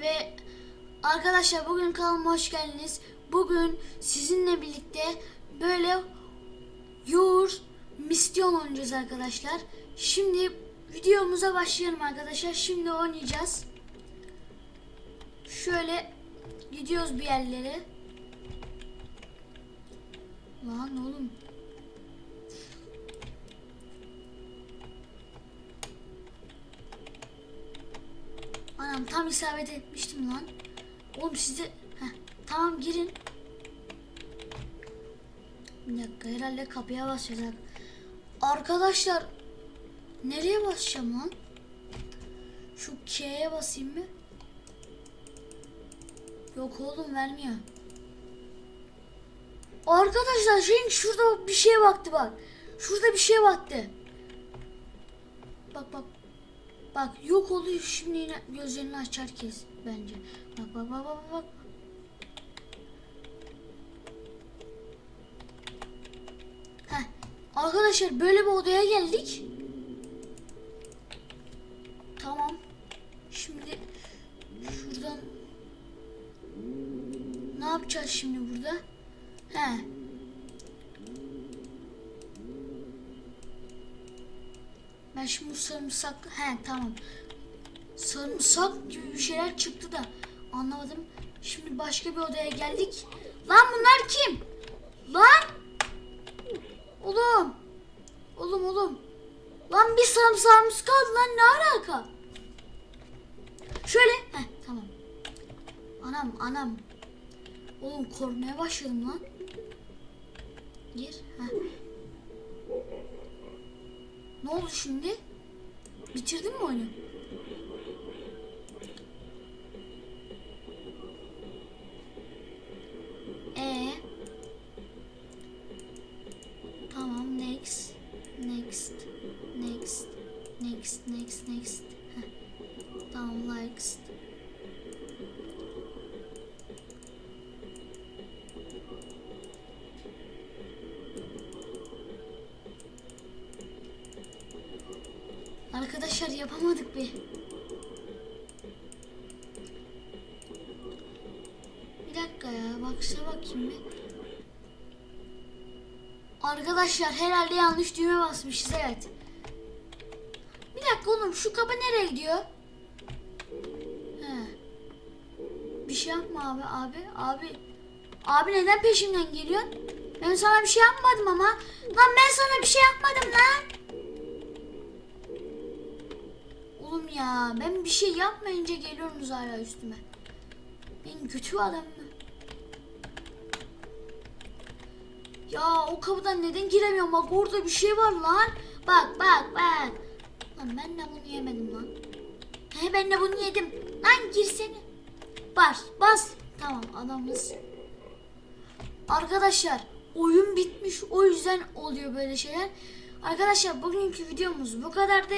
Ve arkadaşlar bugün kanalıma hoş geldiniz. Bugün sizinle birlikte böyle yoğur misyon oynayacağız arkadaşlar. Şimdi videomuza başlayalım arkadaşlar. Şimdi oynayacağız. Şöyle gidiyoruz bir yerlere. Lan oğlum. Anam tam isabet etmiştim lan. Oğlum size... Heh, tamam girin. Bir dakika herhalde kapıya basacağız. Arkadaşlar nereye basacağım lan? Şu K'ye basayım mı? Yok oğlum vermiyor. Arkadaşlar şeyin şurada bir şeye baktı bak. Şurada bir şeye baktı. Bak bak. Bak yok oluyor şimdi yine gözlerini aç herkes bence. Bak bak bak bak bak. Heh. Arkadaşlar böyle bir odaya geldik. Tamam. Şimdi şuradan ne yapacağız şimdi burada? He. Ben şimdi bu sarımsak... He tamam. Sarımsak gibi bir şeyler çıktı da anlamadım. Şimdi başka bir odaya geldik. Lan bunlar kim? Lan! Oğlum. Oğlum oğlum. Lan bir sarımsağımız kaldı lan ne alaka? Şöyle. Heh tamam. Anam anam. Oğlum korkmaya başladım lan. Gir. Heh. Ne oldu şimdi? Bitirdin mi oyunu? Ee. Tamam next. Next. Next. Next. Next. Next. Heh. Tamam next. Arkadaşlar yapamadık bir. Bir dakika ya baksana bakayım bir. Arkadaşlar herhalde yanlış düğme basmışız evet. Bir dakika oğlum şu kapı nereye gidiyor? He. Bir şey yapma abi abi abi. Abi neden peşimden geliyorsun? Ben sana bir şey yapmadım ama. Lan ben sana bir şey yapmadım lan. Oğlum ben bir şey yapmayınca geliyorsunuz hala üstüme. Ben kötü adam mı? Ya o kapıdan neden giremiyorum bak orada bir şey var lan. Bak bak bak. Lan ben de bunu yemedim lan. He ben de bunu yedim. Lan girsene. Bas bas. Tamam adamız. Arkadaşlar oyun bitmiş o yüzden oluyor böyle şeyler. Arkadaşlar bugünkü videomuz bu kadardı.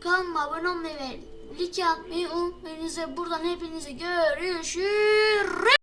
Kanalıma abone olmayı ve like atmayı unutmayın. Buradan hepinize görüşürüz.